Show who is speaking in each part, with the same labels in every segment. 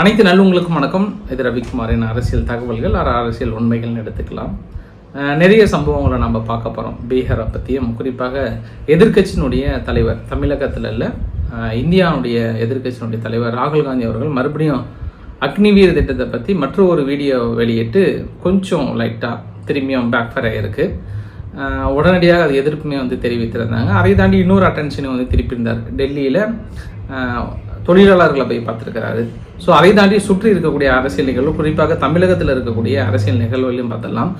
Speaker 1: அனைத்து நல்லவங்களுக்கும் வணக்கம். இது ரவிக்குமாரின் அரசியல் தகவல்கள். அர அரசியல் உண்மைகள்னு எடுத்துக்கலாம். நிறைய சம்பவங்களை நம்ம பார்க்க போகிறோம் பீகாரை பற்றியும் குறிப்பாக எதிர்க்கட்சியினுடைய தலைவர் தமிழகத்தில் இல்லை இந்தியாவுடைய எதிர்கட்சியினுடைய தலைவர் ராகுல் காந்தி அவர்கள் மறுபடியும் அக்னிவீர் திட்டத்தை பற்றி மற்றொரு ஒரு வீடியோ வெளியிட்டு கொஞ்சம் லைட்டாக திரும்பியும் பேக்ஃபயர் ஆகிருக்கு உடனடியாக அது எதிர்ப்புமே வந்து தெரிவித்திருந்தாங்க. அதை தாண்டி இன்னொரு அட்டென்ஷனை வந்து திருப்பியிருந்தார். டெல்லியில் தொழிலாளர்களை போய் பார்த்துருக்கிறாரு. ஸோ அதை தாண்டி சுற்றி இருக்கக்கூடிய அரசியல் நிகழ்வு குறிப்பாக தமிழகத்தில் இருக்கக்கூடிய அரசியல் நிகழ்வுகளையும் பார்த்தலாம்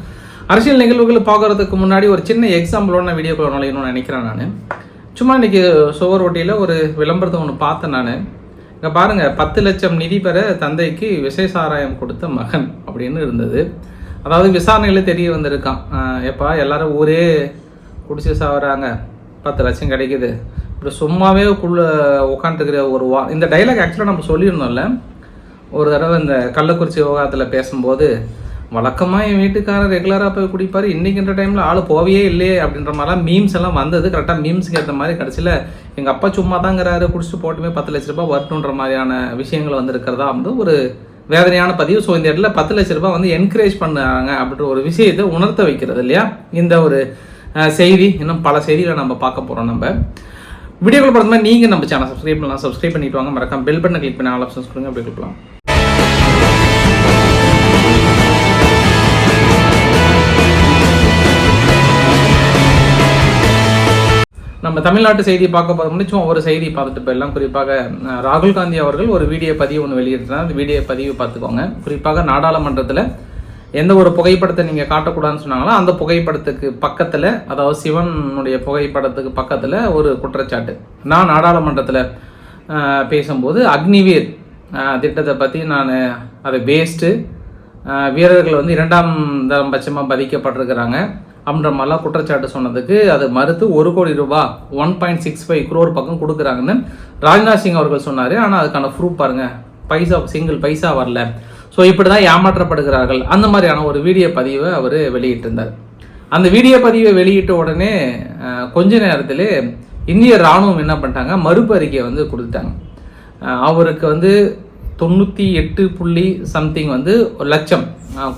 Speaker 1: அரசியல் நிகழ்வுகள் பார்க்குறதுக்கு முன்னாடி ஒரு சின்ன எக்ஸாம்பிளோட நான் வீடியோக்குள்ள நுழையணும்னு நினைக்கிறேன் நான். சும்மா இன்னைக்கு சுவர் ஒட்டியில் ஒரு விளம்பரத்தை ஒன்று பார்த்தேன் நான். இங்கே பாருங்கள் பத்து லட்சம் நிதி பெற தந்தைக்கு விஷய சாராயம் கொடுத்த மகன் அப்படின்னு இருந்தது. அதாவது விசாரணையில் தெரிய வந்திருக்கான். எப்பா எல்லாரும் ஊரே குடிச்சு சாவறாங்க. பத்து லட்சம் கிடைக்குது. இப்படி சும்மாவே குள்ள உட்காந்துக்கிற ஒரு வா இந்த டைலாக் ஆக்சுவலாக நம்ம சொல்லியிருந்தோம்ல ஒரு தடவை இந்த கள்ளக்குறிச்சி விவகாரத்தில் பேசும்போது வழக்கமாக என் வீட்டுக்காரர் ரெகுலராக போய் குடிப்பார் இன்றைக்கின்ற டைமில் ஆள் போவையே இல்லையே அப்படின்ற மாதிரிலாம் மீம்ஸ் எல்லாம் வந்தது. கரெக்டாக மீம்ஸ்க்கு ஏற்ற மாதிரி கடைசியில் எங்கள் அப்பா சும்மா தாங்கிறாரு குடிச்சு போட்டுமே பத்து லட்ச ரூபாய் வரட்டுன்ற மாதிரியான விஷயங்கள் வந்து இருக்கிறதா வந்து ஒரு வேதனையான பதிவு. ஸோ இந்த இடத்துல பத்து லட்ச ரூபாய் வந்து என்கரேஜ் பண்ணாங்க அப்படின்ற ஒரு விஷயத்தை உணர்த்த வைக்கிறது இல்லையா? இந்த ஒரு செய்தி இன்னும் பல செய்திகளை நம்ம பார்க்க போகிறோம் நம்ம. வீடியோக்குள்ள பார்த்தோம்னா நீங்கள் நம்ம சேனல் சப்ஸ்கிரைப் பண்ணலாம். சப்ஸ்கிரைப் பண்ணிட்டு வாங்க. மறக்காம பெல் பட்டனை கிளிக் பண்ணி ஆல் ஆப்ஷன்ஸ் கொடுங்க. அப்படி கொடுக்கலாம் நம்ம தமிழ்நாட்டு செய்தி பார்க்க போகிற முடிச்சும் ஒவ்வொரு செய்தி பார்த்துட்டு போயிடலாம். குறிப்பாக ராகுல் காந்தி அவர்கள் ஒரு வீடியோ பதிவு ஒன்று வெளியிட்டார் அந்த வீடியோ பதிவு பார்த்துக்கோங்க. குறிப்பாக நாடாளுமன்றத்தில் எந்த ஒரு புகைப்படத்தை நீங்கள் காட்டக்கூடாதுன்னு சொன்னாங்களோ அந்த புகைப்படத்துக்கு பக்கத்தில் அதாவது சிவனுடைய புகைப்படத்துக்கு பக்கத்தில் ஒரு குற்றச்சாட்டு. நான் நாடாளுமன்றத்தில் பேசும்போது அக்னிவீர் திட்டத்தை பற்றி நான் அதை வேஸ்ட்டு வீரர்கள் வந்து இரண்டாம் தரம் பட்சமாக பதிக்கப்பட்டிருக்கிறாங்க அப்படின்ற மாதிரிலாம் குற்றச்சாட்டு சொன்னதுக்கு அது மறுத்து ஒரு கோடி ரூபாய் one point six five crore பக்கம் கொடுக்குறாங்கன்னு ராஜ்நாத் சிங் அவர்கள் சொன்னார். ஆனால் அதுக்கான ப்ரூஃப் பாருங்கள் பைசா சிங்கிள் பைசா வரல. ஸோ இப்படி தான் ஏமாற்றப்படுகிறார்கள். அந்த மாதிரியான ஒரு வீடியோ பதிவை அவர் வெளியிட்டிருந்தார். அந்த வீடியோ பதிவை வெளியிட்ட உடனே கொஞ்ச நேரத்தில் இந்திய ராணுவம் என்ன பண்ணிட்டாங்க? மறுப்பு அறிக்கையை வந்து கொடுத்துட்டாங்க. அவருக்கு வந்து தொண்ணூற்றி எட்டு புள்ளி சம்திங் வந்து ஒரு லட்சம்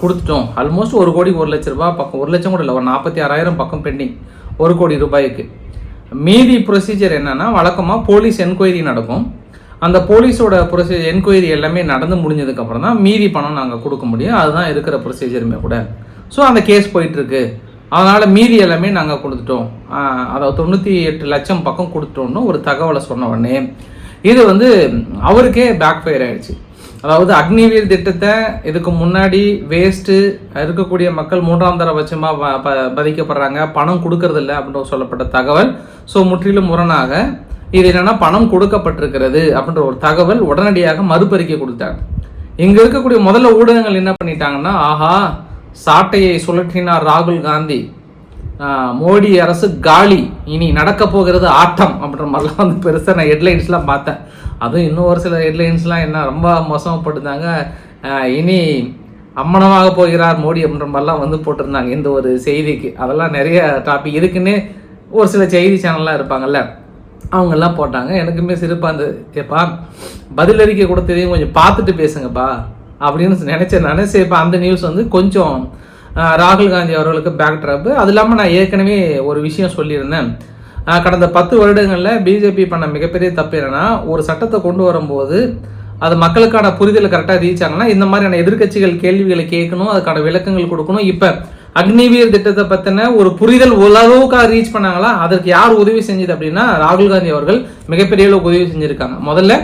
Speaker 1: கொடுத்துட்டோம். ஆல்மோஸ்ட் ஒரு கோடி ஒரு லட்ச ரூபாய் பக்கம். ஒரு லட்சம் கூட இல்லை ஒரு நாற்பத்தி ஆறாயிரம் பக்கம் பெண்டிங் ஒரு கோடி ரூபாய்க்கு. மீதி ப்ரொசீஜர் என்னன்னா வழக்கமாக போலீஸ் என்கொயரி நடக்கும். அந்த போலீஸோட ப்ரொசீஜர் என்கொயரி எல்லாமே நடந்து முடிஞ்சதுக்கப்புறம் தான் மீதி பணம் நாங்கள் கொடுக்க முடியும். அதுதான் இருக்கிற ப்ரொசீஜருமே கூட. ஸோ அந்த கேஸ் போயிட்டுருக்கு. அதனால் மீதி எல்லாமே நாங்கள் கொடுத்துட்டோம். அதாவது தொண்ணூற்றி எட்டு லட்சம் பக்கம் கொடுத்துட்டோம்னு ஒரு தகவலை சொன்ன உடனே இது வந்து அவருக்கே பேக் ஃபயர் ஆயிடுச்சு. அதாவது அக்னிவீர் திட்டத்தை இதுக்கு முன்னாடி வேஸ்ட்டு இருக்கக்கூடிய மக்கள் மூன்றாம் தர பட்சமாக பாதிக்கப்படுறாங்க பணம் கொடுக்கறதில்ல அப்படின்னு சொல்லப்பட்ட தகவல். ஸோ முற்றிலும் முரணாக இது என்னென்னா பணம் கொடுக்கப்பட்டிருக்கிறது அப்படின்ற ஒரு தகவல் உடனடியாக மறுபறிக்கை கொடுத்தாங்க. இங்கே இருக்கக்கூடிய முதல்ல ஊடகங்கள் என்ன பண்ணிட்டாங்கன்னா ஆஹா சாட்டையை சுழற்றினார் ராகுல் காந்தி. மோடி அரசு காலி இனி நடக்க போகிறது ஆட்டம் அப்படின்ற மாதிரிலாம் வந்து பெருசாக நான் ஹெட்லைன்ஸ்லாம் பார்த்தேன். அதுவும் இன்னும் ஒரு சில ஹெட்லைன்ஸ்லாம் என்ன ரொம்ப மோசமாகப்பட்டிருந்தாங்க. இனி அம்மனமாக போகிறார் மோடி அப்படின்ற மாதிரிலாம் வந்து போட்டிருந்தாங்க இந்த ஒரு செய்திக்கு. அதெல்லாம் நிறைய டாபிக் இருக்குன்னு ஒரு சில செய்தி சேனல்லாம் இருப்பாங்கல்ல. அவங்கெல்லாம் போட்டாங்க. எனக்குமே சிறப்பாக இருந்தது. ஏப்பா பதிலறிக்கை கொடுத்ததையும் கொஞ்சம் பார்த்துட்டு பேசுங்கப்பா அப்படின்னு நினச்சேன் நான். சரி இப்போ அந்த நியூஸ் வந்து கொஞ்சம் ராகுல் காந்தி அவர்களுக்கு பேக் ட்ராப்பு அது இல்லாமல் நான் ஏற்கனவே ஒரு விஷயம் சொல்லியிருந்தேன். கடந்த பத்து வருடங்களில் பிஜேபி பண்ண மிகப்பெரிய தப்பு என்னன்னா ஒரு சட்டத்தை கொண்டு வரும்போது அது மக்களுக்கான புரிதலை கரெக்டாக ரீச் ஆகணும்னா இந்த மாதிரியான எதிர்க்கட்சிகள் கேள்விகளை கேட்கணும் அதுக்கான விளக்கங்கள் கொடுக்கணும். இப்போ அக்னிவீர் திட்டத்தை பற்றின ஒரு புரிதல் ஓரளவுக்காக ரீச் பண்ணாங்களா? அதற்கு யார் உதவி செஞ்சது அப்படின்னா ராகுல் காந்தி அவர்கள் மிகப்பெரிய அளவுக்கு உதவி செஞ்சுருக்காங்க. முதல்ல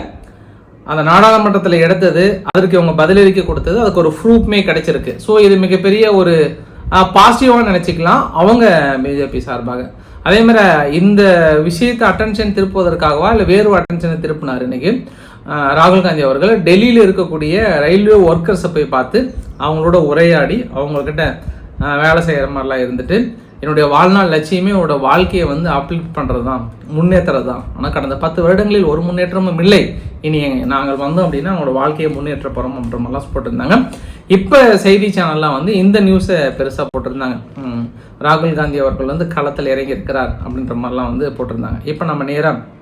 Speaker 1: அந்த நாடாளுமன்றத்தில் எடுத்தது அதற்கு இவங்க பதிலளிக்க கொடுத்தது அதுக்கு ஒரு ப்ரூஃப்மே கிடைச்சிருக்கு. ஸோ இது மிகப்பெரிய ஒரு பாசிட்டிவாக நினச்சிக்கலாம். அவங்க பிஜேபி சார்பாக. அதே மாதிரி இந்த விஷயத்தை அட்டென்ஷன் திருப்புவதற்காகவா இல்லை வேறு அட்டென்ஷனை திருப்பினார் இன்னைக்கு? ராகுல் காந்தி அவர்கள் டெல்லியில் இருக்கக்கூடிய ரயில்வே ஒர்க்கர்ஸை போய் பார்த்து அவங்களோட உரையாடி அவங்கக்கிட்ட வேலை செய்கிற மாதிரிலாம் இருந்துட்டு என்னுடைய வாழ்நாள் லட்சியமே என்னோட வாழ்க்கையை வந்து அப்லிஃப்ட் பண்ணுறது தான் முன்னேற்றுறது தான் ஆனால் கடந்த பத்து வருடங்களில் ஒரு முன்னேற்றமும் இல்லை. இனி நாங்கள் வந்தோம் அப்படின்னா அவங்களோட வாழ்க்கையை முன்னேற்ற போகிறோம் அப்படின்ற மாதிரிலாம் போட்டிருந்தாங்க. இப்போ செய்தி சேனல்லாம் வந்து இந்த நியூஸை பெருசாக போட்டிருந்தாங்க. ராகுல் காந்தி அவர்கள் வந்து களத்தில் இறங்கி இருக்கிறார் அப்படின்ற மாதிரிலாம் வந்து போட்டிருந்தாங்க. இப்போ நம்ம நேராக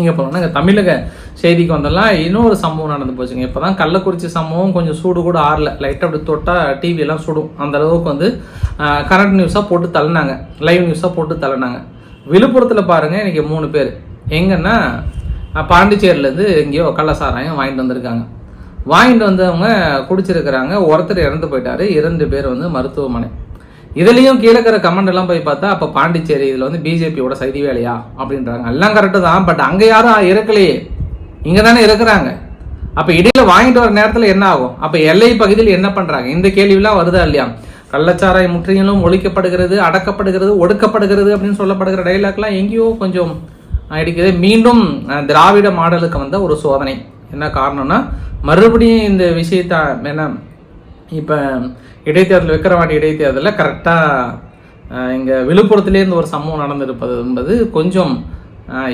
Speaker 1: இங்கே போனோம்னா இங்கே தமிழக செய்திக்கு வந்தெல்லாம் இன்னொரு சம்பவம் நடந்து போச்சுங்க. இப்போ தான் கள்ளக்குறிச்சி சம்பவம் கொஞ்சம் சூடு கூட ஆறல. லைட்டாக அப்படி தொட்டால் டிவியெல்லாம் சுடும். அந்த அளவுக்கு வந்து கரண்ட் நியூஸாக போட்டு தள்ளினாங்க. லைவ் நியூஸாக போட்டு தள்ளினாங்க. விழுப்புரத்தில் பாருங்கள் இன்றைக்கி மூணு பேர். எங்கன்னா பாண்டிச்சேரியிலேருந்து எங்கேயோ கள்ளசாராயம் வாங்கிட்டு வந்திருக்காங்க. வாங்கிட்டு வந்தவங்க குடிச்சிருக்கிறாங்க. ஒருத்தர் இறந்து போயிட்டாரு. இரண்டு பேர் வந்து மருத்துவமனை இதுலேயும் கீழே இருக்கிற கமெண்ட் எல்லாம் போய் பார்த்தா அப்போ பாண்டிச்சேரி இதில் வந்து பிஜேபியோட சைதி வேலையா? அப்படின்றாங்க. எல்லாம் கரெக்டு தான் பட் அங்கே யாரும் இருக்கலையே. இங்கே தானே இருக்கிறாங்க. அப்போ இடையில வாங்கிட்டு வர நேரத்தில் என்ன ஆகும்? அப்போ எல்லை பகுதியில் என்ன பண்ணுறாங்க இந்த கேள்விலாம் வருதா இல்லையா? கள்ளச்சாராய முற்றிலும் ஒழிக்கப்படுகிறது அடக்கப்படுகிறது ஒடுக்கப்படுகிறது அப்படின்னு சொல்லப்படுகிற டைலாக்லாம் எங்கேயோ கொஞ்சம் அடிக்குது மீண்டும் திராவிட மாடலுக்கு வந்த ஒரு சோதனை. என்ன காரணம்னா மறுபடியும் இந்த விஷயத்த என்ன இப்போ இடைத்தேர்தல் விக்கிரவாண்டி இடைத்தேர்தலில் கரெக்டாக இங்கே விழுப்புரத்துலேருந்து ஒரு சம்பவம் நடந்திருப்பது என்பது கொஞ்சம்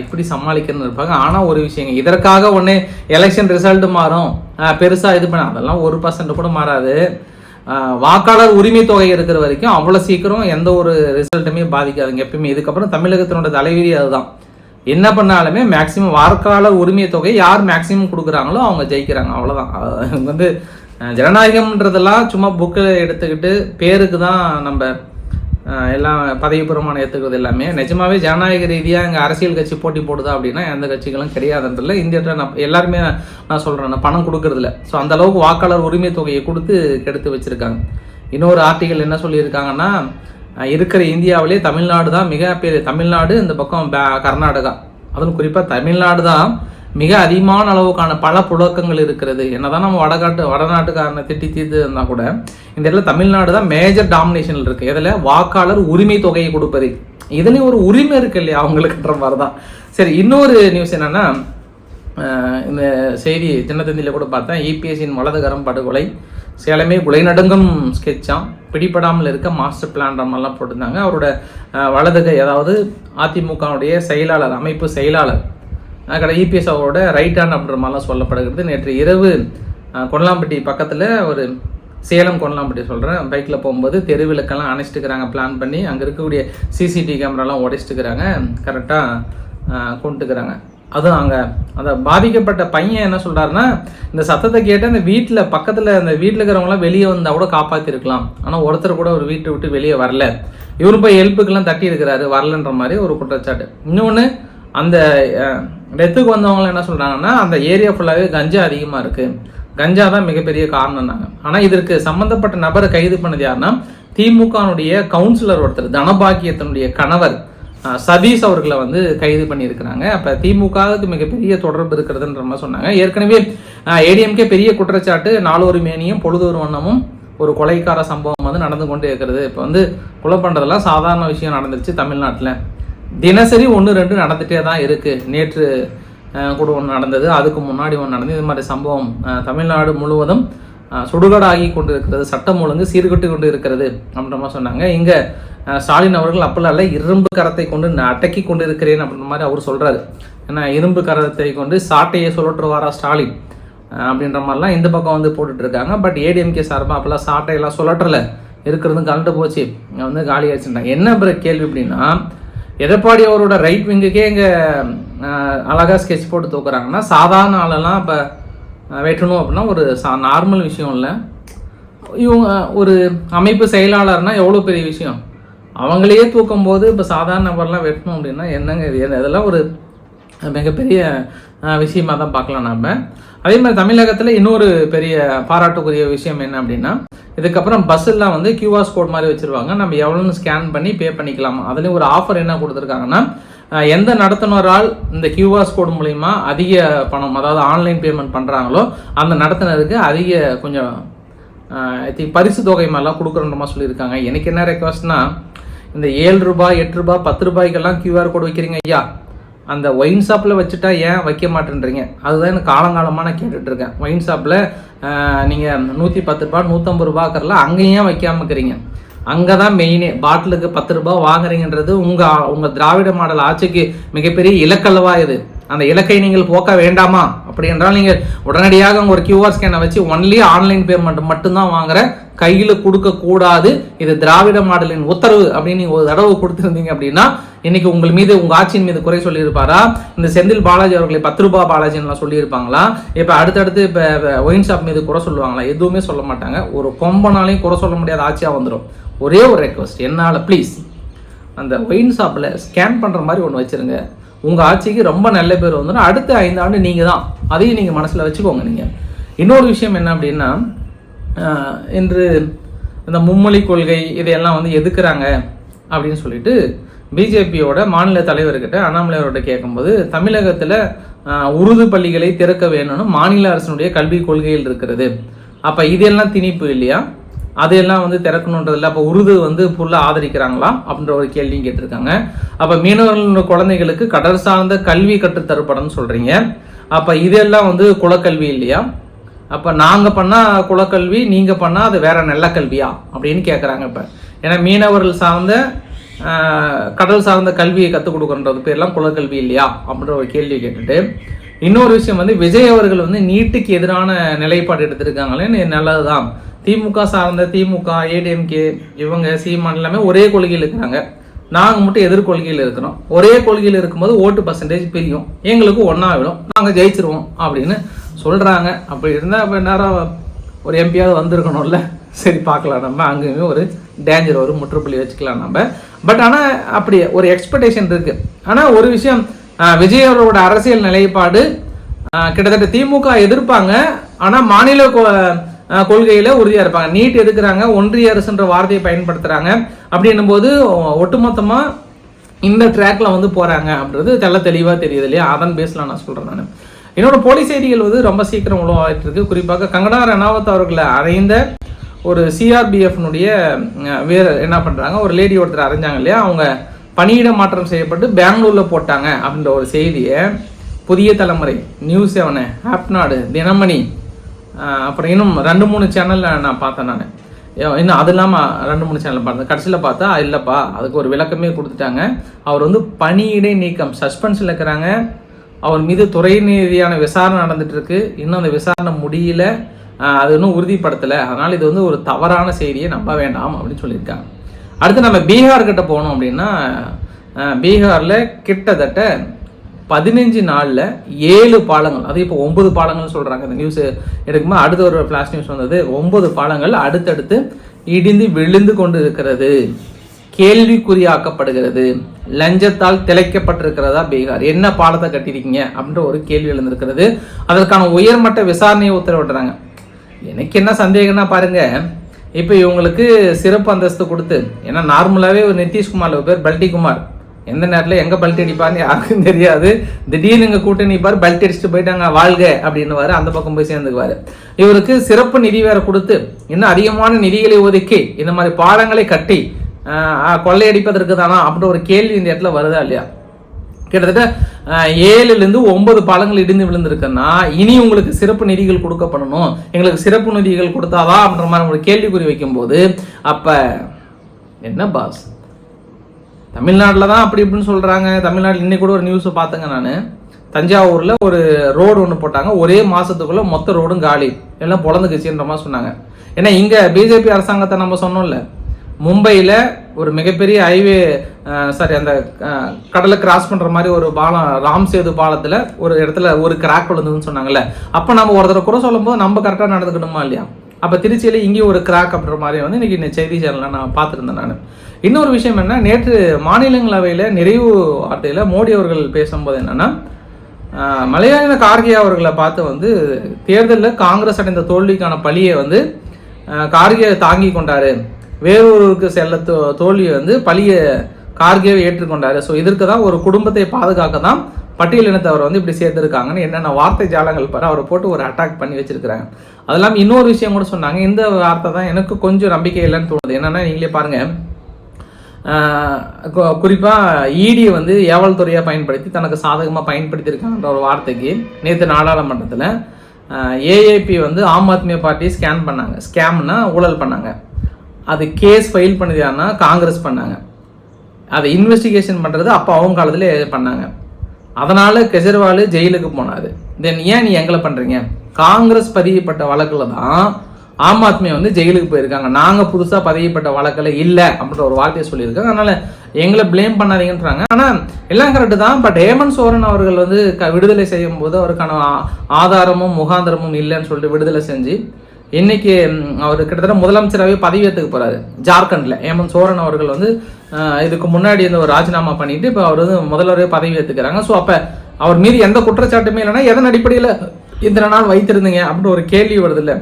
Speaker 1: இப்படி சமாளிக்கணும்னு இருப்பாங்க. ஆனால் ஒரு விஷயங்க இதற்காக ஒன்று எலெக்ஷன் ரிசல்ட் மாறும். பெருசாக இது பண்ண அதெல்லாம் ஒரு பர்சன்ட் கூட மாறாது. வாக்காளர் உரிமை தொகை இருக்கிற வரைக்கும் அவ்வளோ சீக்கிரம் எந்த ஒரு ரிசல்ட்டுமே பாதிக்காதுங்க எப்பயுமே. இதுக்கப்புறம் தமிழகத்தினோட தலைவிதி அதுதான். என்ன பண்ணாலுமே மேக்சிமம் வாக்காளர் உரிமை தொகை யார் மேக்சிமம் கொடுக்குறாங்களோ அவங்க ஜெயிக்கிறாங்க. அவ்வளோதான் வந்து ஜனநாயகம்ன்றதெல்லாம் சும்மா புக்கில் எடுத்துக்கிட்டு பேருக்கு தான் நம்ம எல்லாம் பதவி பிரமாணம் ஏற்றுக்கிறது எல்லாமே. நிஜமாவே ஜனநாயக ரீதியாக இங்கே அரசியல் கட்சி போட்டி போடுதா அப்படின்னா எந்த கட்சிகளும் கிடையாதுன்றதுல இந்தியாவில் நான் எல்லாருமே நான் சொல்கிறேன் நான் பணம் கொடுக்கறதில்ல. ஸோ அந்த அளவுக்கு வாக்காளர் உரிமை தொகையை கொடுத்து கெடுத்து வச்சுருக்காங்க. இன்னொரு ஆர்டிகல் என்ன சொல்லியிருக்காங்கன்னா இருக்கிற இந்தியாவிலே தமிழ்நாடு தான் மிக பெரிய தமிழ்நாடு இந்த பக்கம் பே- கர்நாடகா. அதுவும் குறிப்பாக தமிழ்நாடு தான் மிக அதிகமான அளவுக்கான பல புழக்கங்கள் இருக்கிறது. என்னதான் நம்ம வடகாட்டு வடநாட்டுக்காரனை திட்டி தீர்த்து இருந்தால் கூட இந்த இடத்துல தமிழ்நாடு தான் மேஜர் டாமினேஷனில் இருக்குது இதில் வாக்காளர் உரிமை தொகையை கொடுப்பது. இதுலேயும் ஒரு உரிமை இருக்கு இல்லையா? அவங்களுக்குன்ற மாதிரி தான் சரி இன்னொரு நியூஸ் என்னென்னா இந்த செய்தி தினத்தந்தியில் கூட பார்த்தேன். இபிஎஸ்சியின் வலதுகரம் படுகொலை. சேலமே குலைநடுங்கும் ஸ்கெட்சாம் பிடிபடாமல் இருக்க மாஸ்டர் பிளான்ற மாதிரிலாம் போட்டிருந்தாங்க. அவரோட வலதுகை அதாவது அதிமுகவுடைய செயலாளர் அமைப்பு செயலாளர் கடை இபிஎஸ் அவரோட ரைட் ஹேண்ட் அப்படின்ற மாதிரிலாம் சொல்லப்படுகிறது. நேற்று இரவு அஹ், கொல்லாம்பட்டி பக்கத்தில் ஒரு சேலம் கொல்லாம்பட்டி சொல்கிறேன் பைக்கில் போகும்போது தெருவிளக்கெல்லாம் அணைச்சிட்டுக்கிறாங்க பிளான் பண்ணி அங்கே இருக்கக்கூடிய சிசிடிவி கேமராலாம் உடைச்சிட்டுக்கிறாங்க கரெக்டாக கொண்டுக்கிறாங்க அதுவும் அங்கே அந்த பாதிக்கப்பட்ட பையன் என்ன சொல்கிறாருன்னா இந்த சத்தத்தை கேட்டு அந்த வீட்டில் பக்கத்தில் அந்த வீட்டில் இருக்கிறவங்களாம் வெளியே வந்தால் கூட காப்பாற்றிருக்கலாம் ஆனால் ஒருத்தர் கூட ஒரு வீட்டை விட்டு வெளியே வரல. இவரும் போய் ஹெல்ப்புக்கெல்லாம் தட்டி இருக்கிறாரு வரலன்ற மாதிரி ஒரு குற்றச்சாட்டு. இன்னொன்று அந்த டெத்துக்கு வந்தவங்க என்ன சொல்கிறாங்கன்னா அந்த ஏரியா ஃபுல்லாகவே கஞ்சா அதிகமாக இருக்குது கஞ்சா தான் மிகப்பெரிய காரணம்னாங்க. ஆனால் இதற்கு சம்மந்தப்பட்ட நபரை கைது பண்ணது யாருன்னா திமுகனுடைய கவுன்சிலர் ஒருத்தர் தனபாக்கியத்தினுடைய கணவர் சதீஷ் அவர்களை வந்து கைது பண்ணியிருக்கிறாங்க. அப்போ திமுகவுக்கு மிகப்பெரிய தொடர்பு இருக்கிறதுன்ற மாதிரி சொன்னாங்க. ஏற்கனவே ஏடிஎம்கே பெரிய குற்றச்சாட்டு நாலொரு மேனியும் பொழுதொரு வண்ணமும் ஒரு கொலைக்கார சம்பவம் வந்து நடந்து கொண்டே இருக்கிறது. இப்போ வந்து கொலை பண்ணுறதெல்லாம் சாதாரண விஷயம் நடந்துருச்சு தமிழ்நாட்டில். தினசரி ஒன்று ரெண்டு நடந்துகிட்டே தான் இருக்குது நேற்று கூட ஒன்று நடந்தது. அதுக்கு முன்னாடி ஒன்று நடந்தது. இது மாதிரி சம்பவம் தமிழ்நாடு முழுவதும் அஹ், சுடுகாடாகி கொண்டு இருக்கிறது சட்டம் ஒழுங்கு சீர்கட்டு கொண்டு இருக்கிறது அப்படின்ற மாதிரி சொன்னாங்க. இங்கே ஸ்டாலின் அவர்கள் அப்பெல்லாம் இல்லை இரும்பு கரத்தை கொண்டு நான் அடக்கி கொண்டு இருக்கிறேன் அப்படின்ற மாதிரி அவர் சொல்கிறாரு ஏன்னா இரும்பு கரத்தை கொண்டு சாட்டையை சுழற்றுவாரா ஸ்டாலின்? அப்படின்ற மாதிரிலாம் இந்த பக்கம் வந்து போட்டுட்ருக்காங்க பட் ஏடிஎம்கே சார்பாக அப்போல்லாம் சாட்டையெல்லாம் சுழற்றலை. இருக்கிறதும் கலண்டு போச்சு. வந்து காலி ஆயிடுச்சுட்டாங்க என்ன பிற கேள்வி அப்படின்னா எடப்பாடி அவரோட ரைட் விங்குக்கே இங்கே அழகாக ஸ்கெட்ச் போட்டு தூக்குறாங்கன்னா சாதாரண ஆளெல்லாம் இப்போ வெட்டணும் அப்படின்னா ஒரு சா நார்மல் விஷயம் இல்லை. இவங்க ஒரு அமைப்பு செயலாளர்னால் எவ்வளோ பெரிய விஷயம்? அவங்களையே தூக்கும் போது இப்போ சாதாரண நபர்லாம் வெட்டணும் அப்படின்னா என்னங்க இது? அதெல்லாம் இதெல்லாம் ஒரு மிகப்பெரிய விஷயமா தான் பார்க்கலாம் நம்ம அதே மாதிரி தமிழகத்தில் இன்னொரு பெரிய பாராட்டுக்குரிய விஷயம் என்ன அப்படின்னா இதுக்கப்புறம் பஸ்ஸெல்லாம் வந்து கியூஆர் கோட் மாதிரி வச்சிருவாங்க. நம்ம எவ்வளோன்னு ஸ்கேன் பண்ணி பே பண்ணிக்கலாம். அதுலேயும் ஒரு ஆஃபர் என்ன கொடுத்துருக்காங்கன்னா எந்த நடத்துனரால் இந்த கியூஆர் கோட் மூலிமா அதிக பணம் அதாவது ஆன்லைன் பேமெண்ட் பண்ணுறாங்களோ அந்த நடத்துனருக்கு அதிக கொஞ்சம் ஐ திங்க் பரிசு தொகை மாதிரிலாம் கொடுக்குறன்ற மாதிரி சொல்லியிருக்காங்க. எனக்கு என்ன ரெக்வஸ்ட்னா இந்த ஏழு ரூபாய் எட்டு ரூபாய் பத்து ரூபாய்க்கெல்லாம் கியூஆர் கோட் வைக்கிறீங்க ஐயா. அந்த ஒயின் ஷாப்பில் வச்சுட்டா ஏன் வைக்க மாட்டேன்றீங்க? அதுதான் எனக்கு காலங்காலமாக நான் கேட்டுட்ருக்கேன். ஒயின் ஷாப்பில் நீங்கள் நூற்றி பத்து ரூபா நூற்றம்பது ரூபாக்கிறல அங்கே ஏன் வைக்காம இருக்கிறீங்க? அங்கே தான் மெயினே பாட்டிலுக்கு பத்து ரூபாய் வாங்குறீங்கன்றது உங்கள் உங்கள் திராவிட மாடல் ஆட்சிக்கு மிகப்பெரிய இலக்கல்லவா இது. அந்த இலக்கை நீங்கள் போக்க வேண்டாமா? அப்படி என்றால் நீங்கள் உடனடியாக ஒரு கியூஆர் ஸ்கேனை வச்சு ஒன்லி ஆன்லைன் பேமெண்ட் மட்டும்தான் வாங்குற கையில் கொடுக்கக்கூடாது இது திராவிட மாடலின் உத்தரவு அப்படின்னு நீங்கள் ஒரு தடவை கொடுத்துருந்தீங்க அப்படின்னா இன்னைக்கு உங்கள் மீது உங்கள் ஆட்சியின் மீது குறை சொல்லியிருப்பாரா? இந்த செந்தில் பாலாஜி அவர்களை பத்து ரூபா பாலாஜின்லாம் சொல்லியிருப்பாங்களா? இப்போ அடுத்தடுத்து இப்போ ஒயின் ஷாப் மீது குறை சொல்லுவாங்களா? எதுவுமே சொல்ல மாட்டாங்க. ஒரு கொம்பனாலையும் குறை சொல்ல முடியாத ஆட்சியாக வந்துடும் ஒரே ஒரு ரெக்வஸ்ட் என்னால் ப்ளீஸ் அந்த ஒயின் ஷாப்பில் ஸ்கேன் பண்ணுற மாதிரி ஒன்று வச்சுருங்க. உங்கள் ஆட்சிக்கு ரொம்ப நல்ல பேர் வந்துடும் அடுத்த ஐந்து ஆண்டு நீங்கள் தான் அதையும் நீங்கள் மனசில் வச்சுக்கோங்க நீங்கள் இன்னொரு விஷயம் என்ன அப்படின்னா இன்று இந்த மும்மொழி கொள்கை இதையெல்லாம் வந்து எதுக்குறாங்க அப்படின்னு சொல்லிட்டு பிஜேபியோட மாநில தலைவர்கிட்ட அண்ணாமலை அவர்கிட்ட கேட்கும்போது தமிழகத்தில் உருது பள்ளிகளை திறக்க வேணும்னு மாநில அரசினுடைய கல்விக் கொள்கையில் இருக்கிறது. அப்போ இதெல்லாம் திணிப்பு இல்லையா? அதையெல்லாம் வந்து திறக்கணுன்றதில்ல. அப்போ உருது வந்து ஃபுல்லாக ஆதரிக்கிறாங்களா? அப்படின்ற ஒரு கேள்வியும் கேட்டிருக்காங்க. அப்போ மீனவர்களோட குழந்தைகளுக்கு கடல் சார்ந்த கல்வி கற்றுத்தரப்படணும்னு சொல்கிறீங்க அப்போ இதெல்லாம் வந்து குலக்கல்வி இல்லையா? அப்போ நாங்கள் பண்ணால் குலக்கல்வி நீங்கள் பண்ணால் அது வேற நல்ல கல்வியா? அப்படின்னு கேட்குறாங்க இப்போ. ஏன்னா மீனவர்கள் சார்ந்த கடல் சார்ந்த கல்வியை கற்றுக் கொடுக்குறது பேர்லாம் குலக்கல்வி இல்லையா? அப்படின்ற ஒரு கேள்வி கேட்டுட்டு இன்னொரு விஷயம் வந்து விஜய் அவர்கள் வந்து நீட்டுக்கு எதிரான நிலைப்பாடு எடுத்திருக்காங்களே நல்லதுதான் திமுக சார்ந்த திமுக ஏடிஎம்கே இவங்க சீமான் எல்லாமே ஒரே கொள்கையில் இருக்கிறாங்க. நாங்கள் மட்டும் எதிர்கொள்கையில் இருக்கிறோம். ஒரே கொள்கையில் இருக்கும்போது ஓட்டு பர்சன்டேஜ் பிரியும். எங்களுக்கு ஒன்றாவிடும் நாங்கள் ஜெயிச்சிருவோம் அப்படின்னு சொல்கிறாங்க அப்படி இருந்தால் அப்போ நேரம் ஒரு எம்பியாவது வந்திருக்கணும்ல. சரி பார்க்கலாம். நம்ம அங்கேயுமே ஒரு டேஞ்சர் வரும் முற்றுப்புள்ளி வச்சுக்கலாம் நம்ம. பட் ஆனால் அப்படி ஒரு எக்ஸ்பெக்டேஷன் இருக்குது ஆனால் ஒரு விஷயம் ஆஹ், விஜய் அவரோட அரசியல் நிலைப்பாடு கிட்டத்தட்ட திமுக எதிர்ப்பாங்க. ஆனால் மாநில கொள்கையில் உறுதியாக இருப்பாங்க. நீட் எதுக்குறாங்க? ஒன்றிய அரசுன்ற வார்த்தையை பயன்படுத்துகிறாங்க அப்படின்னும்போது ஒட்டுமொத்தமாக இந்த ட்ராக்ல வந்து போகிறாங்க அப்படின்றது தெல்ல தெளிவாக தெரியுது இல்லையா? அதன் பேஸில் நான் சொல்கிறேன் நான். என்னோட போலீஸ் செய்திகள் வந்து ரொம்ப சீக்கிரம் உருவாகிட்டு இருக்கு. குறிப்பாக கங்கனா ரணாவத் அவர்களை அறைந்த ஒரு சிஆர்பிஎஃப்னுடைய வீரர் என்ன பண்ணுறாங்க ஒரு லேடி ஒருத்தர் அரைஞ்சாங்க இல்லையா? அவங்க பணியிட மாற்றம் செய்யப்பட்டு பெங்களூரில் போட்டாங்க அப்படின்ற ஒரு செய்தியை புதிய தலைமுறை நியூஸ் செவனு ஆப்நாடு தினமணி அப்புறம் இன்னும் ரெண்டு மூணு சேனலில் நான் பார்த்தேன் நான். இன்னும் அது இல்லாமல் ரெண்டு மூணு சேனல் பார்த்தேன். கடைசியில் பார்த்தா இல்லைப்பா அதுக்கு ஒரு விளக்கமே கொடுத்துட்டாங்க. அவர் வந்து பணியிடை நீக்கம் சஸ்பென்ஸில் இருக்கிறாங்க. அவர் மீது துறை ரீதியான விசாரணை நடந்துகிட்ருக்கு இன்னும் அந்த விசாரணை முடியல. அது இன்னும் உறுதிப்படுத்தலை. அதனால் இது வந்து ஒரு தவறான செய்தியை நம்ப வேண்டாம் அப்படின்னு சொல்லியிருக்காங்க. அடுத்து நம்ம பீகார்கிட்ட போனோம் அப்படின்னா பீகாரில் கிட்டத்தட்ட பதினஞ்சு நாளில் ஏழு பாலங்கள். அது இப்போ ஒன்பது பாலங்கள்னு சொல்கிறாங்க இந்த நியூஸ் எடுக்கும்போது அடுத்த ஒரு ஃப்ளாஷ் நியூஸ் வந்தது. ஒன்பது பாலங்கள் அடுத்தடுத்து இடிந்து விழுந்து கொண்டு இருக்கிறது கேள்விக்குறியாக்கப்படுகிறது. லஞ்சத்தால் திளைக்கப்பட்டிருக்கிறதா பீகார்? என்ன பாலத்தை கட்டியிருக்கீங்க? அப்படின்ற ஒரு கேள்வி எழுந்திருக்கிறது. அதற்கான உயர்மட்ட விசாரணையை உத்தரவிடுறாங்க. எனக்கு என்ன சந்தேகம்னா பாருங்கள் இப்போ இவங்களுக்கு சிறப்பு அந்தஸ்து கொடுத்து ஏன்னா நார்மலாகவே ஒரு நிதிஷ்குமார் பேர் பல்டிகுமார். எந்த நேரத்தில் எங்கே பல்ட் அடிப்பான்னு யாருக்கும் தெரியாது. திடீர்னு இங்கே கூட்டணி பார் பல்ட் அடிச்சுட்டு போயிட்டாங்க வாழ்க அப்படின்னுவார். அந்த பக்கம் போய் சேர்ந்துக்குவார். இவருக்கு சிறப்பு நிதி வேற கொடுத்து இன்னும் அதிகமான நிதிகளை ஒதுக்கி இந்த மாதிரி பாலங்களை கட்டி கொள்ளையடிப்பதற்கு தானா அப்படின்ற ஒரு கேள்வி இந்த இடத்துல வருதா இல்லையா? கிட்டத்தட்ட ஏழுலேருந்து ஒன்பது பாலங்கள் இடிந்து விழுந்திருக்குன்னா இனி உங்களுக்கு சிறப்பு நிதிகள் கொடுக்கப்படணும். எங்களுக்கு சிறப்பு நிதிகள் கொடுத்தாதா அப்படின்ற மாதிரி உங்களுக்கு கேள்விக்குறி வைக்கும்போது அப்போ என்ன பாஸ் தமிழ்நாட்டில் தான் அப்படி இப்படின்னு சொல்கிறாங்க தமிழ்நாட்டில் இன்னைக்கு கூட ஒரு நியூஸை பார்த்தேங்க நான். தஞ்சாவூரில் ஒரு ரோடு ஒன்று போட்டாங்க. ஒரே மாதத்துக்குள்ளே மொத்த ரோடும் காலி. எல்லாம் பொழந்துக்குச்சுன்ற மாதிரி சொன்னாங்க. ஏன்னா இங்கே பிஜேபி அரசாங்கத்தை நம்ம சொன்னோம்ல. மும்பையில் ஒரு மிகப்பெரிய ஹைவே சாரி அந்த கடலை கிராஸ் பண்ணுற மாதிரி ஒரு பாலம் ராம் சேது பாலத்தில் ஒரு இடத்துல ஒரு கிராக் விழுந்ததுன்னு சொன்னாங்கல்ல. அப்போ நம்ம ஒருத்தரை குறை சொல்லும்போது நம்ம கரெக்டாக நடந்துக்கணுமா இல்லையா? அப்போ திருச்சியில் இங்கேயும் ஒரு கிராக் அப்படின்ற மாதிரி வந்து இன்னைக்கு இந்த செய்தி சேனலில் நான் பார்த்துருந்தேன் நான். இன்னொரு விஷயம் என்ன நேற்று மாநிலங்களவையில் நிறைவு வார்த்தையில் மோடி அவர்கள் பேசும்போது என்னென்னா மலையாள கார்கே அவர்களை பார்த்து வந்து தேர்தலில் காங்கிரஸ் அடைந்த தோல்விக்கான பழியை வந்து கார்கே தாங்கி கொண்டார். வேறொருவருக்கு செல்ல தோ- தோல்வியை வந்து பழியை கார்கேவை ஏற்றுக்கொண்டார். ஸோ இதற்கு தான் ஒரு குடும்பத்தை பாதுகாக்க தான் பட்டியலினத்தவரை வந்து இப்படி சேர்த்துருக்காங்கன்னு என்னென்ன வார்த்தை ஜாலங்கள் பாரு அவரை போட்டு ஒரு அட்டாக் பண்ணி வச்சிருக்கிறாங்க. அது இல்லாமல் இன்னொரு விஷயம் கூட சொன்னாங்க. இந்த வார்த்தை தான் எனக்கு கொஞ்சம் நம்பிக்கை இல்லைன்னு தோணுது. என்னென்னா நீங்களே பாருங்கள் குறிப்பாக இடியை வந்து ஏவல் துறையாக பயன்படுத்தி தனக்கு சாதகமாக பயன்படுத்தியிருக்காங்கன்ற ஒரு வார்த்தைக்கு நேற்று நாடாளுமன்றத்தில் ஏஏபி வந்து ஆம் ஆத்மி பார்ட்டி ஸ்கேன் பண்ணாங்க. ஸ்கேம்னா ஊழல் பண்ணாங்க. அது கேஸ் ஃபைல் பண்ணது யாருன்னா காங்கிரஸ் பண்ணாங்க. அதை இன்வெஸ்டிகேஷன் பண்ணுறது அப்போ அவங்க காலத்தில் பண்ணாங்க. அதனால் கெஜ்ரிவால் ஜெயிலுக்கு போனாது தென் ஏன் நீ எங்களை பண்ணுறீங்க காங்கிரஸ் பதியப்பட்ட வழக்கில் தான் ஆம் ஆத்மி வந்து ஜெயிலுக்கு போயிருக்காங்க. நாங்கள் புதுசாக பதியப்பட்ட வழக்கில் இல்லை அப்படின்ற ஒரு வார்த்தையை சொல்லியிருக்காங்க. அதனால எங்களை ப்ளேம் பண்ணாதீங்கன்றாங்க. ஆனால் எல்லாம் கரெக்டு தான். பட் ஹேமந்த் சோரன் அவர்கள் வந்து க- விடுதலை செய்யும் போது அவருக்கான ஆதாரமும் முகாந்திரமும் இல்லைன்னு சொல்லிட்டு விடுதலை செஞ்சு இன்னைக்கு அவர் கிட்டத்தட்ட முதலமைச்சராகவே பதவியேற்றுக்க போகிறாரு ஜார்க்கண்டில். ஹேமந்த் சோரன் அவர்கள் வந்து இதுக்கு முன்னாடி இந்த ஒரு ராஜினாமா பண்ணிட்டு இப்போ அவர் வந்து முதல்வரே பதவி ஏற்றுக்கிறாங்க ஸோ அப்போ அவர் மீது எந்த குற்றச்சாட்டுமே இல்லைன்னா எதன் அடிப்படையில் இத்தனை நாள் வைத்திருந்தீங்க அப்படின்னு ஒரு கேள்வி வருது இல்லை.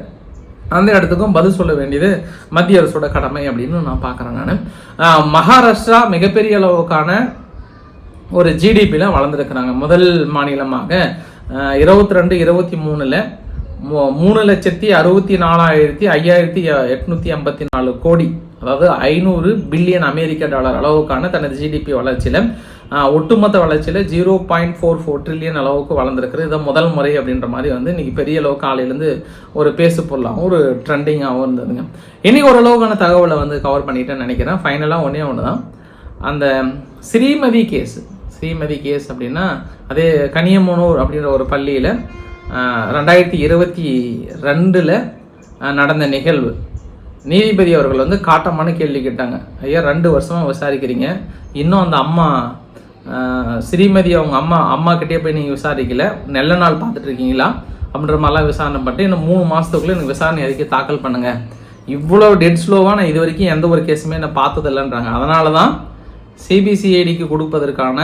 Speaker 1: அந்த இடத்துக்கும் பதில் சொல்ல வேண்டியது மத்திய அரசோட கடமை அப்படின்னு நான் பார்க்குறேன் நான். மகாராஷ்டிரா மிகப்பெரிய அளவுக்கான ஒரு ஜிடிபியில் வளர்ந்துருக்கிறாங்க. முதல் மாநிலமாக இருபத்தி ரெண்டு இருபத்தி மூணில் மூணு லட்சத்தி அறுபத்தி நாலாயிரத்தி ஐயாயிரத்தி எட்நூத்தி ஐம்பத்தி நாலு கோடி அதாவது ஐநூறு பில்லியன் அமெரிக்க டாலர் அளவுக்கான தனது ஜிடிபி வளர்ச்சியில் ஒட்டுமொத்த வளர்ச்சியில் zero point four four trillion அளவுக்கு வளர்ந்துருக்குது. இதை முதல் முறை அப்படின்ற மாதிரி வந்து இன்றைக்கி பெரிய அளவுக்கு காலையிலேருந்து ஒரு பேசு பொருளாகவும் ஒரு ட்ரெண்டிங்காகவும் இருந்ததுங்க. இன்றைக்கி ஓரளவுக்கான தகவலை வந்து கவர் பண்ணிட்டேன்னு நினைக்கிறேன். ஃபைனலாக ஒன்றே ஒன்று தான் அந்த ஸ்ரீமதி கேஸ் ஸ்ரீமதி கேஸ் அப்படின்னா அதே கனியமனூர் அப்படின்ற ஒரு பள்ளியில் ரெண்டாயிரத்தி இருபத்தி ரெண்டில் நடந்த நிகழ்வு. நீதிபதி அவர்கள் வந்து காட்டமான கேள்வி கேட்டாங்க. ஐயா ரெண்டு வருஷமாக விசாரிக்கிறீங்க. இன்னும் அந்த அம்மா ஸ்ரீமதி அவங்க அம்மா அம்மா கிட்டே போய் நீங்கள் விசாரிக்கல. நல்ல நாள் பார்த்துட்டு இருக்கீங்களா அப்படின்ற மாதிரிலாம் விசாரணை பண்ணிட்டு இன்னும் மூணு மாதத்துக்குள்ளே எனக்கு விசாரணை அறிக்கை தாக்கல் பண்ணுங்கள் இவ்வளோ டெட் ஸ்லோவாக நான் இது வரைக்கும் எந்த ஒரு கேஸுமே நான் பார்த்ததில்லைன்றாங்க. அதனால தான் சிபிசிஐடிக்கு கொடுப்பதற்கான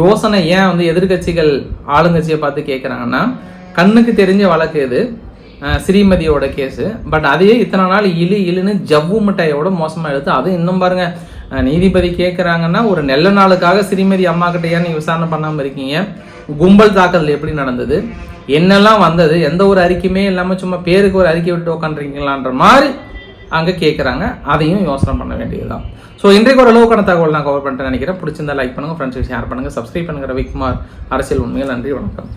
Speaker 1: யோசனை ஏன் வந்து எதிர்க்கட்சிகள் ஆளுங்கட்சியை பார்த்து கேட்குறாங்கன்னா கண்ணுக்கு தெரிஞ்ச வழக்கு இது. ஸ்ரீமதியோட கேஸு பட் அதையே இத்தனை நாள் இழு இழுன்னு ஜவ்வு மிட்டாயோட மோசமாக எடுத்து அது இன்னும் பாருங்கள் நீதிபதி கேட்குறாங்கன்னா ஒரு நல்ல நாளுக்காக ஸ்ரீமதி அம்மா கிட்ட ஏன் நீங்கள் விசாரணை பண்ணாமல் இருக்கீங்க? கும்பல் தாக்குதல் எப்படி நடந்தது? என்னெல்லாம் வந்தது? எந்த ஒரு அறிக்கையுமே இல்லாமல் சும்மா பேருக்கு ஒரு அறிக்கை விட்டு உட்காந்துருக்கீங்களான்ற மாதிரி அங்கே கேட்குறாங்க அதையும் யோசனை பண்ண வேண்டியதுதான். ஸோ இன்றைக்கு ஒரு அளவுக்கான தகவல் நான் கவர் பண்ணிட்டு நினைக்கிறேன். பிடிச்சிருந்தா லைக் பண்ணுங்கள் ஃப்ரெண்ட்ஸுக்கு ஷேர் பண்ணுங்கள் சப்ஸ்கிரைப் பண்ணுங்கள் ரவிக்குமார் அரசியல் உண்மையில் நன்றி வணக்கம்.